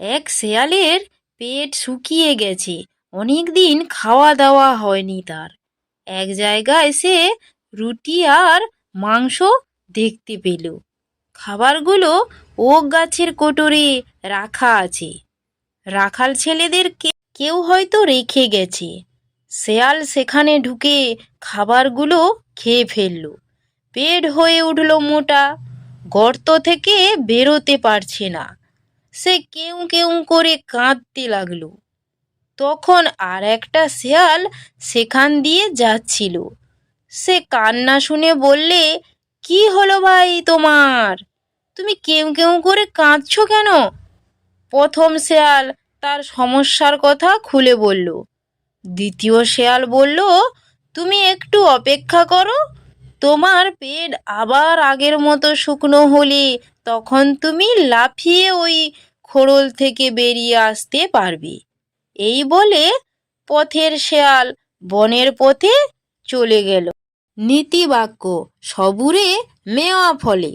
এক শেয়ালের পেট শুকিয়ে গেছে। অনেক দিন খাওয়া দাওয়া হয়নি তার। এক জায়গায় সে রুটি আর মাংস দেখতে পেল। খাবারগুলো ওক গাছের কোটরে রাখা আছে। রাখাল ছেলেদের কেউ হয়তো রেখে গেছে। শেয়াল সেখানে ঢুকে খাবারগুলো খেয়ে ফেলল। পেট হয়ে উঠল মোটা। গর্ত থেকে বেরোতে পারছে না। সে কেউ কেউ করে কাঁদতে লাগল। তখন আর একটা শেয়াল সেখান দিয়ে যাচ্ছিল। সে কান্না শুনে বললে, কি হলো ভাই তোমার? তুমি কেউ কেউ করে কাঁদছো কেন? প্রথম শেয়াল তার সমস্যার কথা খুলে বলল। দ্বিতীয় শেয়াল বলল, তুমি একটু অপেক্ষা করো। তোমার পেট আবার আগের মতো শুকনো হলে তখন তুমি লাফিয়ে ওই খোড়ল থেকে বেরিয়ে আসতে পারবে। এই বলে পথের শেয়াল বনের পথে চলে গেল। নীতিবাক্য, সবুরে মেওয়া ফলে।